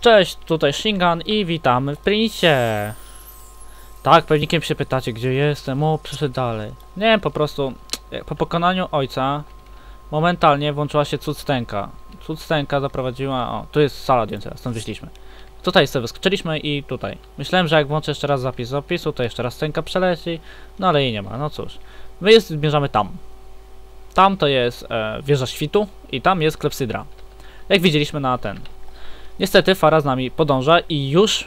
Cześć, tutaj Shingan i witamy w Princie. Tak, pewnikiem się pytacie, gdzie jestem, o, przeszedł dalej. Nie, po prostu, po pokonaniu ojca, momentalnie włączyła się cucstenka. Cucstenka zaprowadziła, o, tu jest sala zdjęcia, stąd wyszliśmy. Tutaj sobie wyskoczyliśmy i tutaj. Myślałem, że jak włączę jeszcze raz zapis z opisu, to jeszcze raz scenka przeleci, no ale jej nie ma, no cóż. My jest, zmierzamy tam. Tam to jest e, wieża świtu i tam jest klepsydra. Jak widzieliśmy na ten. Niestety Fara z nami podąża i już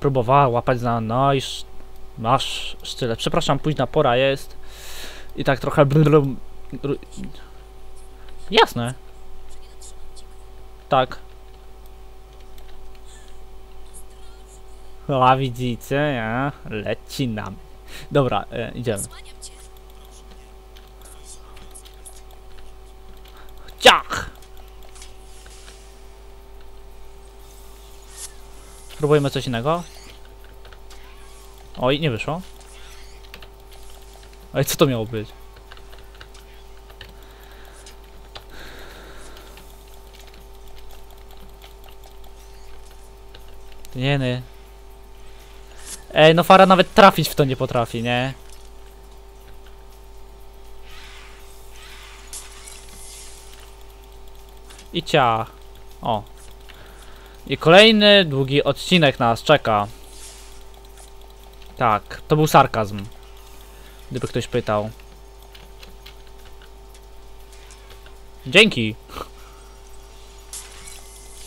próbowała łapać za no i sz- masz sztylet. Przepraszam, późna pora jest i tak trochę Jasne. Tak. A widzicie, ja? leci nam. Dobra, e, idziemy. Ciach! Spróbujmy coś innego. Oj, nie wyszło. Oj, co to miało być? Nie, nie. Ej, no Fara nawet trafić w to nie potrafi, nie? I cia. O. I kolejny długi odcinek nas czeka. Tak, to był sarkazm. Gdyby ktoś pytał. Dzięki.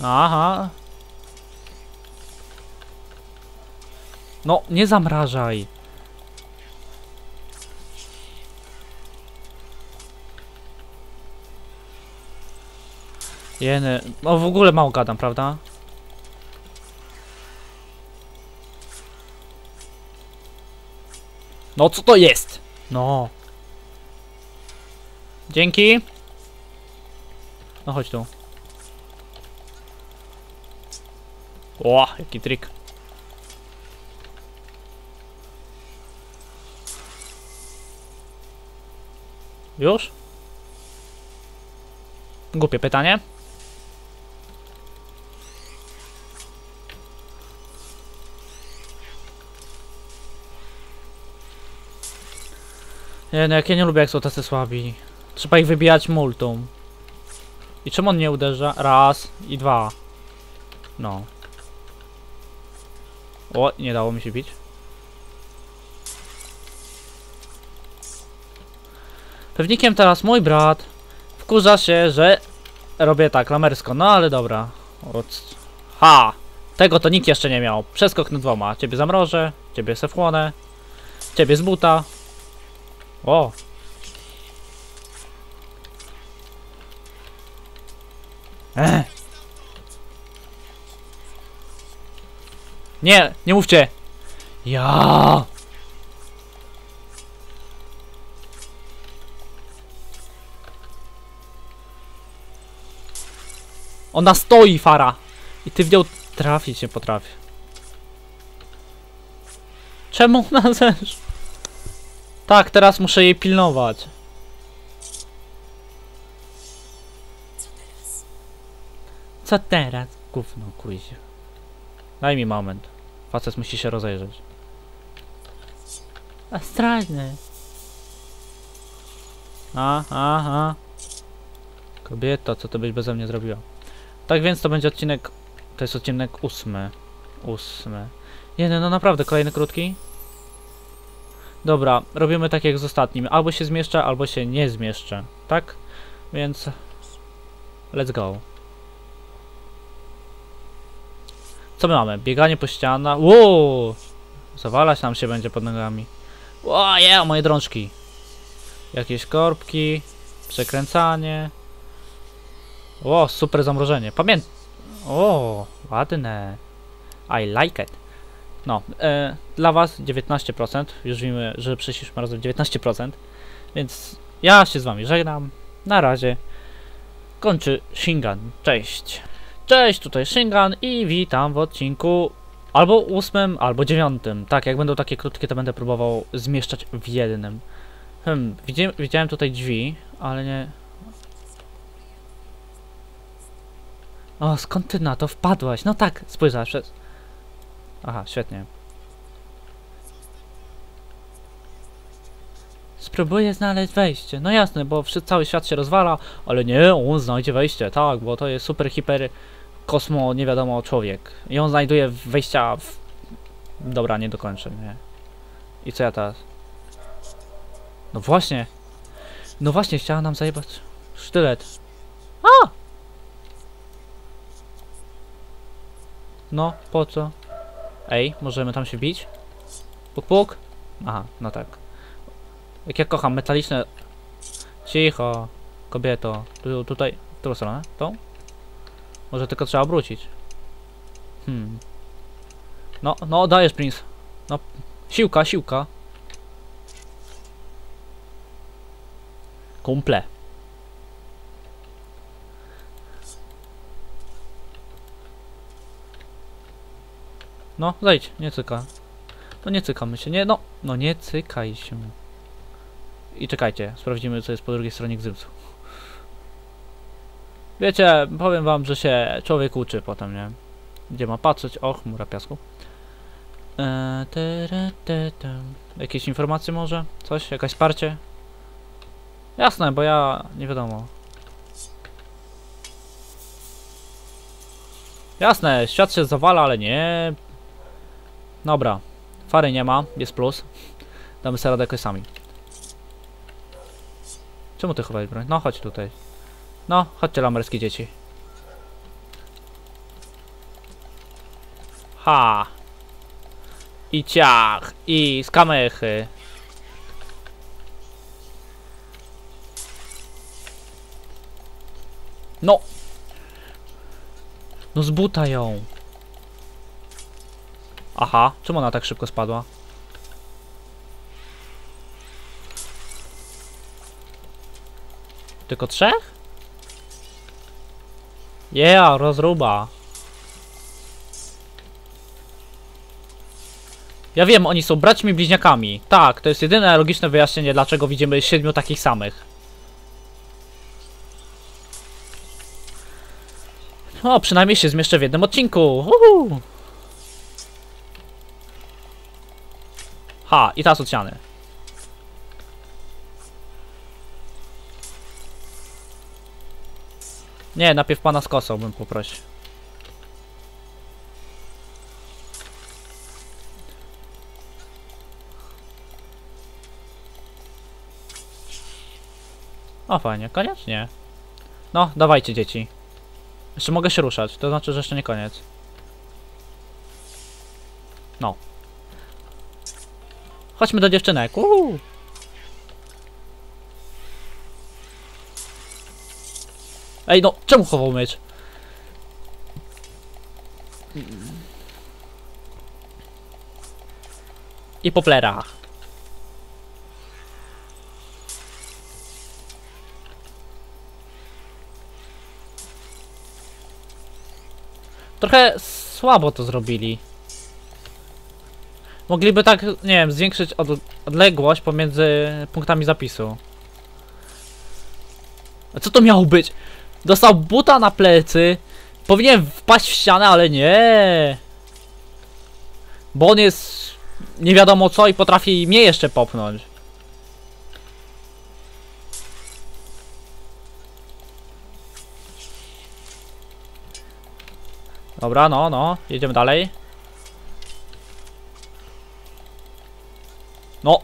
Aha. No, nie zamrażaj. Jeny. No w ogóle mało gadam, prawda? No co to jest? No. Dzięki. No chodź tu. O, jaki trik. Już? Głupie pytanie. Nie, no jak ja nie lubię jak są tacy słabi. Trzeba ich wybijać multum. I czemu on nie uderza? Raz i dwa. No. O, nie dało mi się bić. Pewnikiem teraz mój brat wkurza się, że robię tak lamersko, no ale dobra. Od... Ha! Tego to nikt jeszcze nie miał. Przeskok na dwoma. Ciebie zamrożę, ciebie sefłonę, ciebie z buta. O! Ech. Nie, nie mówcie! Ja. Ona stoi, Fara! I ty w nią trafić nie potrafię. Czemu ona zesz? Tak, teraz muszę jej pilnować. Co teraz? Gówno, kuź. Daj mi moment. Facet musi się rozejrzeć. Astralny. A, aha. Kobieta, co to byś beze mnie zrobiła? Tak więc to będzie odcinek... To jest odcinek ósmy. Ósmy. Nie, no naprawdę, kolejny krótki. Dobra, robimy tak jak z ostatnim. Albo się zmieszczę, albo się nie zmieszczę. Tak? Więc... Let's go. Co my mamy? Bieganie po ścianach. Wow! Zawalać nam się będzie pod nogami. O, yeah, moje drążki. Jakieś korbki. Przekręcanie. O, super zamrożenie. Pamięt... O, ładne. I like it. No, e, dla was 19%. Już wiemy, że przeszliśmy razem 19%. Więc ja się z wami żegnam. Na razie. Kończy Shingan. Cześć. Cześć, tutaj Shingan i witam w odcinku albo ósmym, albo dziewiątym. Tak, jak będą takie krótkie, to będę próbował zmieszczać w jednym. Hmm, widziałem, widziałem tutaj drzwi, ale nie... O, skąd ty na to wpadłaś? No tak, spojrzasz przez... Aha, świetnie. Spróbuję znaleźć wejście. No jasne, bo cały świat się rozwala, ale nie, on znajdzie wejście, tak, bo to jest super, hiper, kosmo, nie wiadomo, człowiek. I on znajduje wejścia w... Dobra, nie dokończę, nie. I co ja teraz? No właśnie. No właśnie, chciała nam zajebać sztylet. A! No, po co? Ej, możemy tam się bić? Puk, puk? Aha, no tak. Jak ja kocham metaliczne... Cicho, kobieto. Tu, tutaj, w którą stronę? Tą? Może tylko trzeba obrócić. Hmm. No, no, dajesz, Prince. No, siłka, siłka. Kumple. No, zejdź, nie cyka. No nie cykamy się, nie, no, no nie cykaj się. I czekajcie, sprawdzimy co jest po drugiej stronie gzymsu. Wiecie, powiem wam, że się człowiek uczy potem, nie? Gdzie ma patrzeć? O, chmura piasku. Te. Jakieś informacje może? Coś? Jakaś wsparcie? Jasne, bo ja... nie wiadomo. Jasne, świat się zawala, ale nie... Dobra. Fary nie ma, jest plus. Damy sobie radę jakoś sami. Czemu ty chowałeś broń? No chodź tutaj. No, chodźcie lamerskie dzieci. Ha! I ciach! I skamechy! No! No z buta ją! Aha, czemu ona tak szybko spadła? Tylko trzech? Yeah, rozruba. Ja wiem, oni są braćmi bliźniakami. Tak, to jest jedyne logiczne wyjaśnienie, dlaczego widzimy siedmiu takich samych. O, przynajmniej się zmieszczę w jednym odcinku. Uhu. Ha, i teraz od ściany. Nie, najpierw pana z kosą bym poprosił. O, fajnie, koniecznie. No, dawajcie dzieci. Jeszcze mogę się ruszać, to znaczy, że jeszcze nie koniec. No. Chodźmy do dziewczynek. Uhu. Ej, no, czemu chował miecz? I po plerach. Trochę słabo to zrobili. Mogliby tak, nie wiem, zwiększyć od, odległość pomiędzy punktami zapisu. A co to miało być? Dostał buta na plecy. Powinien wpaść w ścianę, ale nie. Bo on jest nie wiadomo co i potrafi mnie jeszcze popchnąć. Dobra, no, no, jedziemy dalej. No.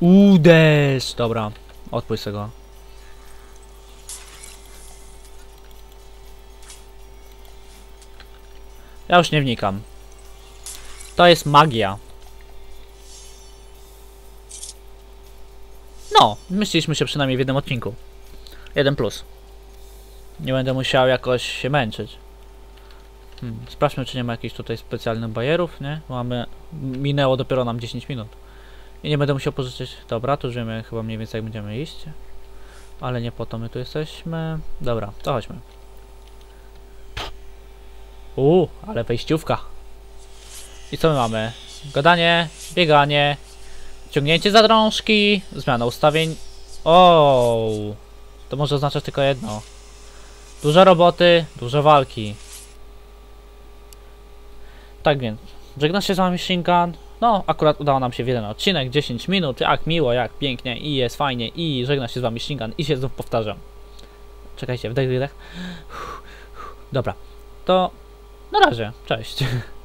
Uderz. Dobra, odpuść sobie go. Ja już nie wnikam. To jest magia. No, myśleliśmy się przynajmniej w jednym odcinku. Jeden plus. Nie będę musiał jakoś się męczyć. Hmm, sprawdźmy, czy nie ma jakichś tutaj specjalnych bajerów, nie? Mamy... Minęło dopiero nam 10 minut. I nie będę musiał pożyczyć... Dobra, tu wiemy chyba mniej więcej jak będziemy iść. Ale nie po to my tu jesteśmy. Dobra, to chodźmy. Uuu, ale wejściówka. I co my mamy? Gadanie, bieganie, ciągnięcie za drążki, zmiana ustawień. O, to może oznaczać tylko jedno. Dużo roboty, dużo walki. Tak więc, żegna się z wami Shinkan. No, akurat udało nam się w jeden odcinek, 10 minut, jak miło, jak pięknie i jest fajnie i żegna się z wami Shinkan i się znów powtarzam. Czekajcie, wdech, wydech. Dobra, to na razie, cześć.